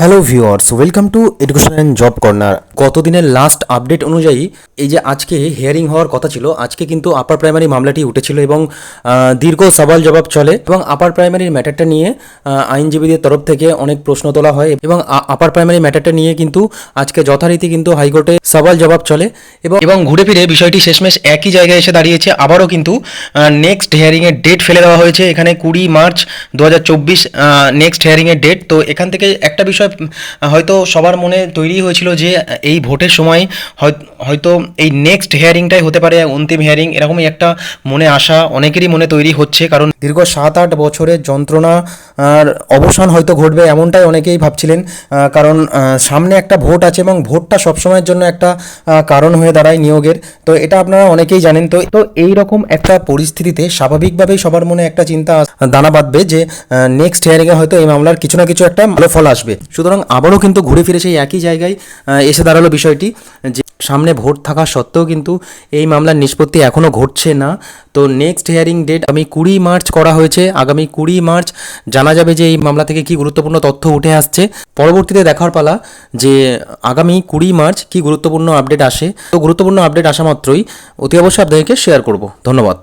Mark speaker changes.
Speaker 1: Hello viewers welcome to education and job corner গতদিনের last update অনুযায়ী, এই যে আজকে হিয়ারিং হওয়ার কথা ছিল, আজকে কিন্তু আপার প্রাইমারি মামলাটি উঠেছিল এবং দীর্ঘ সওয়াল জবাব চলে এবং আপার প্রাইমারির ম্যাটারটা নিয়ে আইনজীবীদের তরফ থেকে অনেক প্রশ্ন তোলা হয় এবং আপার প্রাইমারি ম্যাটারটা নিয়ে কিন্তু আজকে যথারীতি কিন্তু হাইকোর্টে সওয়াল জবাব চলে এবং
Speaker 2: এবং ঘুরে ফিরে বিষয়টি শেষমেশ একই জায়গায় এসে দাঁড়িয়েছে। আবারও কিন্তু নেক্সট হিয়ারিংয়ের ডেট ফেলে দেওয়া হয়েছে। এখানে কুড়ি মার্চ দু হাজার চব্বিশ নেক্সট হিয়ারিংয়ের ডেট তো এখান থেকে একটা বিষয় উম, হয়তো সবার মনে তৈরি হয়েছিল যে এই ভোটের সময় হয়তো এই নেক্সট হিয়ারিংটাই হতে পারে অন্তিম হিয়ারিং এরকমই একটা মনে আশা অনেকেরই মনে তৈরি হচ্ছে কারণ
Speaker 1: দীর্ঘ সাত আট বছরের যন্ত্রণা অবসান হয়তো ঘটবে এমনটাই অনেকেই ভাবছিলেন কারণ সামনে একটা ভোট আছে এবং ভোটটা সবসময়ের জন্য একটা কারণ হয়ে দাঁড়ায় নিয়োগের। তো এটা আপনারা অনেকেই জানেন তো তো এই রকম একটা পরিস্থিতিতে স্বাভাবিকভাবেই সবার মনে একটা চিন্তা দানা বাঁধবে যে নেক্সট হিয়ারিংয়ে হয়তো এই মামলার কিছু না কিছু একটা ভালো ফল আসবে। সুতরাং আবারও কিন্তু ঘুরে ফিরে সেই একই জায়গায় এসে দাঁড়াল বিষয়টি, যে সামনে ভোট থাকা সত্ত্বেও কিন্তু এই মামলার নিষ্পত্তি এখনও ঘটছে না। তো নেক্সট হিয়ারিং ডেট আমি কুড়ি মার্চ করা হয়েছে। আগামী কুড়ি মার্চ জানা যাবে যে এই মামলা থেকে কি গুরুত্বপূর্ণ তথ্য উঠে আসছে। পরবর্তীতে দেখার পালা যে আগামী কুড়ি মার্চ কি গুরুত্বপূর্ণ আপডেট আসে। তো গুরুত্বপূর্ণ আপডেট আসা মাত্রই অতি অবশ্যই আপনাদেরকে শেয়ার করব। ধন্যবাদ।